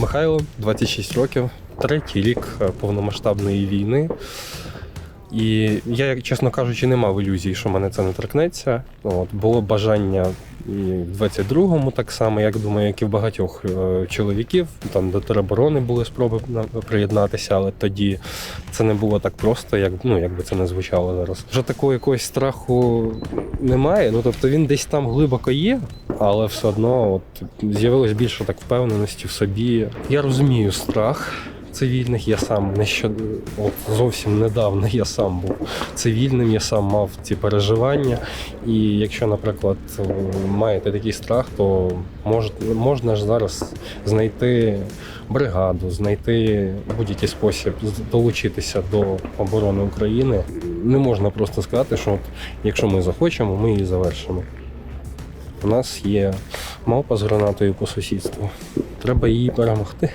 Михайло, 26 років, третій рік е, повномасштабної війни. І я, чесно кажучи, не мав ілюзій, що мене це не торкнеться. От, було бажання в 22-му так само, як думаю, як і в багатьох е, чоловіків. Там до тероборони були спроби на- приєднатися, але тоді це не було так просто, як, ну, як це не звучало зараз. Вже такого якогось страху немає. Ну тобто він десь там глибоко є, але все одно от, з'явилось більше так впевненості в собі. Я розумію страх. Цивільних я сам не зовсім недавно я сам був цивільним, я сам мав ці переживання. І якщо, наприклад, маєте такий страх, то мож, можна ж зараз знайти бригаду, знайти будь-який спосіб долучитися до оборони України. Не можна просто сказати, що от, якщо ми захочемо, ми її завершимо. У нас є мавпа з гранатою по сусідству. Треба її перемогти.